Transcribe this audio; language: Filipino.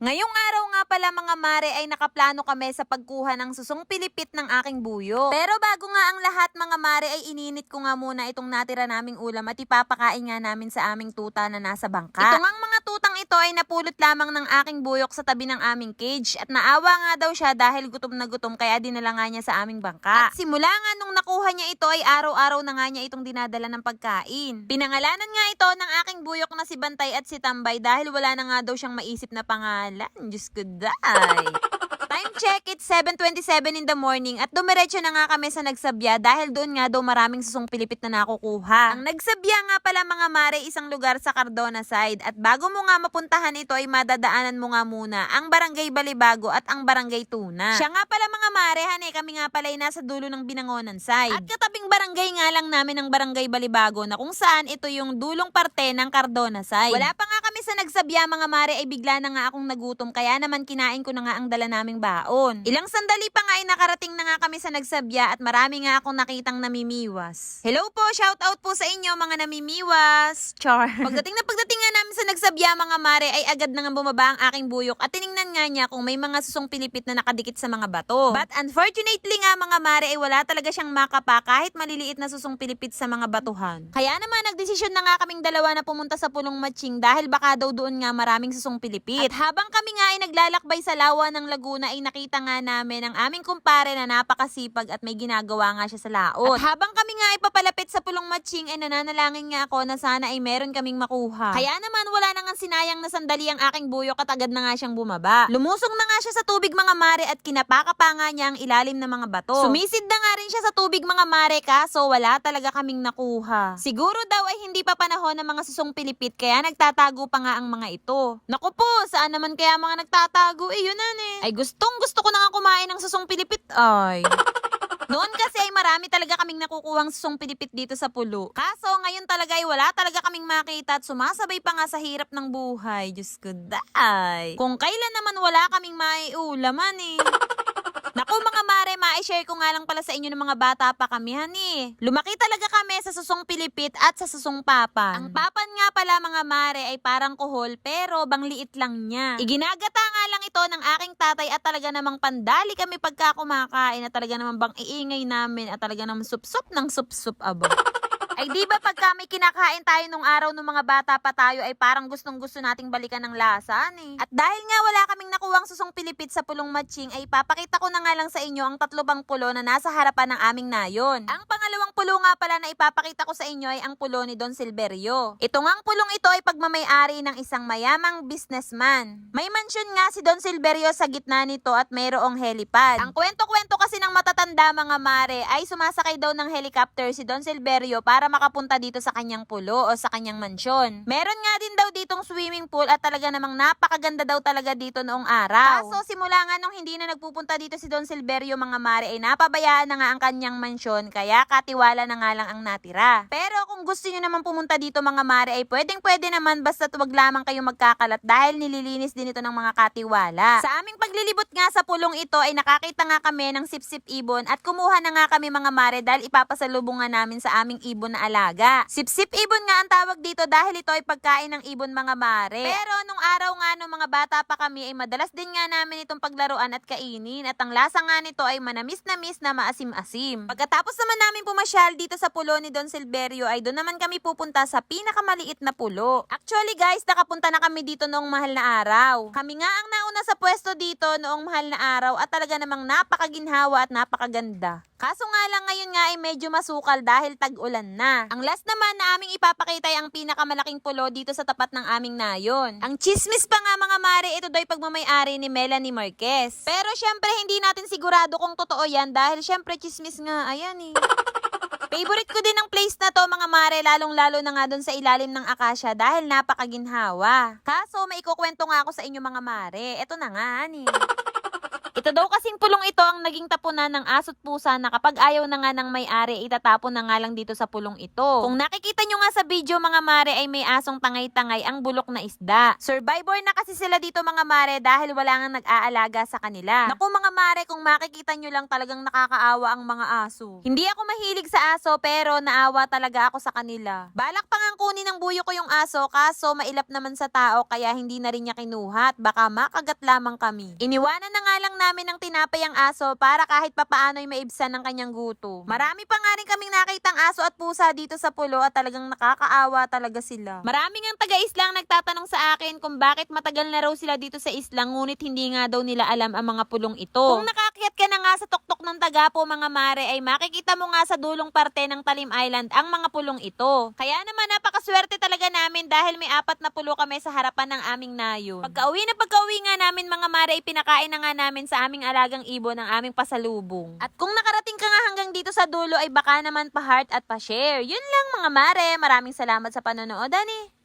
Ngayong araw nga pala mga mare ay nakaplano kami sa pagkuha ng susong pilipit ng aking buyo. Pero bago nga ang lahat mga mare ay ininit ko nga muna itong natira naming ulam at ipapakain nga namin sa aming tuta na nasa bangka. Ito ngang mga ito ay napulot lamang ng aking buyok sa tabi ng aming cage at naawa nga daw siya dahil gutom na gutom kaya dinala nga niya sa aming bangka. At simula nga nung nakuha niya ito ay araw-araw na nga niya itong dinadala ng pagkain. Pinangalanan nga ito ng aking buyok na si Bantay at si Tambay dahil wala na nga daw siyang maisip na pangalan. Diyos ko, day. Check, it's 7.27 in the morning at dumiretso na nga kami sa nagsabya dahil doon nga daw maraming susong pilipit na nakukuha. Ang nagsabya nga pala mga mare isang lugar sa Cardona side at bago mo nga mapuntahan ito ay madadaanan mo nga muna ang Barangay Balibago at ang Barangay Tuna. Siya nga pala mga mare, hane, kami nga pala ay nasa dulo ng Binangonan side. At katabing barangay nga lang namin ang Barangay Balibago na kung saan ito yung dulong parte ng Cardona side. Wala pa nga sa nagsabya mga mare ay bigla na nga akong nagutom kaya naman kinain ko na nga ang dala naming baon. Ilang sandali pa nga ay nakarating na nga kami sa nagsabya at marami nga akong nakitang namimiwas. Hello po, shout out po sa inyo mga namimiwas. Char. Pagdating na pagdating nga namin sa nagsabya mga mare ay agad na nga bumaba ang aking buyok at tiningnan nga niya kung may mga susong pilipit na nakadikit sa mga bato. But unfortunately nga mga mare ay wala talaga siyang makapa kahit maliliit na susong pilipit sa mga batuhan. Kaya naman nagdesisyon na nga kaming dalawa na pumunta sa pulong matching dahil baka daw doon nga maraming susong pilipit. At habang kami nga ay naglalakbay sa lawa ng Laguna ay nakita nga namin ang aming kumpare na napakasipag at may ginagawa nga siya sa laot. At habang kami nga ay papalapit sa pulong matching ay nananalangin nga ako na sana ay meron kaming makuha. Kaya naman wala na nga sinayang na sandali ang aking buyok at agad na nga siyang bumaba. Lumusong na nga siya sa tubig mga mare at kinapaka pa nga niya ang ilalim ng mga bato. Sumisid na nga rin siya sa tubig mga mare kaso wala talaga kaming nakuha. Siguro daw ay hindi pa panahon ng mga susong pilipit kaya nagtatago pa nga ang mga ito. Naku po, saan naman kaya mga nagtatago? Eh yun na eh. Ay gustong gusto ko na nga kumain ng susong pilipit. Ay. Noon kasi ay marami talaga kaming nakukuhang susong pilipit dito sa pulo. Kaso ngayon talaga ay wala talaga kaming makita at sumasabay pa nga sa hirap ng buhay. Diyos ko, day. Kung kailan naman wala kaming maiulaman eh. Naku mga ma-share ko nga lang pala sa inyo ng mga bata pa kami, hani. Lumaki talaga kami sa susong pilipit at sa susong papan. Ang papan nga pala mga mare ay parang kuhol pero bangliit lang niya. Iginagata nga lang ito ng aking tatay at talaga namang pandali kami pagka kumakain at talaga namang bang iingay namin at talaga namang supsup ng supsup abo. Ay di ba pagka may kinakain tayo nung araw nung mga bata pa tayo ay parang gustong gusto nating balikan ng lasa ni. At dahil nga wala kaming nakuwang susong pilipit sa pulong matching ay papakita ko na nga lang sa inyo ang tatlo bang pulo na nasa harapan ng aming nayon. Ang pulo nga pala na ipapakita ko sa inyo ay ang pulo ni Don Silverio. Ito ngang pulong ito ay pagmamayari ng isang mayamang businessman. May mansyon nga si Don Silverio sa gitna nito at mayroong helipad. Ang kwento-kwento kasi ng matatanda mga mare ay sumasakay daw ng helicopter si Don Silverio para makapunta dito sa kanyang pulo o sa kanyang mansyon. Meron nga din daw ditong swimming pool at talaga namang napakaganda daw talaga dito noong araw. Kaso simula nga nung hindi na nagpupunta dito si Don Silverio mga mare ay napabayaan na nga ang kanyang mansyon kaya katiwala na nga lang ang natira. Pero kung gusto niyo naman pumunta dito mga mare ay pwedeng pwede naman basta wag lamang kayo magkakalat dahil nililinis din ito ng mga katiwala. Sa aming paglilibot nga sa pulong ito ay nakakita nga kami ng sipsip ibon at kumuha na nga kami mga mare dahil ipapasalubong nga namin sa aming ibon na alaga. Sipsip ibon nga ang tawag dito dahil ito ay pagkain ng ibon mga mare. Pero nung araw nga nung mga bata pa kami ay madalas din nga namin itong paglaruan at kainin at ang lasa nga nito ay manamis na maasim-asim. Pagkatapos naman namin pumasyal dito sa pulo ni Don Silverio ay doon naman kami pupunta sa pinakamaliit na pulo. Actually guys, nakapunta na kami dito noong mahal na araw. Kami nga ang nauna sa pwesto dito noong mahal na araw at talaga namang napakaginhawa at napakaganda. Kaso nga lang ngayon nga ay medyo masukal dahil tag-ulan na. Ang last naman na aming ipapakita ay ang pinakamalaking pulo dito sa tapat ng aming nayon. Ang chismis pa nga mga mare, ito daw pagmamayari ni Melanie Marquez. Pero syempre hindi natin sigurado kung totoo yan dahil syempre chismis nga, ayan eh. Favorite ko din ang place na to mga mare, lalong-lalo na nga doon sa ilalim ng akasya dahil napakaginhawa. Kaso may ikukwento nga ako sa inyo mga mare, eto na nga ni. Ito daw kasing pulong ito ang naging tapunan ng aso't pusa na kapag ayaw na nga ng may-ari, itatapon na nga lang dito sa pulong ito. Kung nakikita nyo nga sa video mga mare ay may asong tangay-tangay ang bulok na isda. Survivor na kasi sila dito mga mare dahil wala nga nag-aalaga sa kanila. Naku mga mare, kung makikita nyo lang talagang nakakaawa ang mga aso. Hindi ako mahilig sa aso pero naawa talaga ako sa kanila. Balak pa nga kunin ng buyo ko yung aso kaso mailap naman sa tao kaya hindi na rin niya kinuha at baka makagat lamang kami. Iniwanan na nga lang namin ng tinapay ang aso para kahit papaano'y maibsan ng kanyang guto. Marami pa nga rin kaming nakitang aso at pusa dito sa pulo at talagang nakakaawa talaga sila. Maraming ang taga-islang nagtatanong sa akin kung bakit matagal na raw sila dito sa islang ngunit hindi nga daw nila alam ang mga pulong ito. Kung nakakyat ka na nga sa tuktok ng Tagapo mga mare ay makikita mo nga sa dulong parte ng Talim Island ang mga pulong ito. Kaya naman napakaswerte talaga namin dahil may apat na pulo kami sa harapan ng aming nayon. Pagka-uwi na pagka-uwi nga namin mga mare ay pinakain na nga namin aming alagang ibon ang aming pasalubong. At kung nakarating ka nga hanggang dito sa dulo ay baka naman pa-heart at pa-share. Yun lang mga mare. Maraming salamat sa panonood, ani.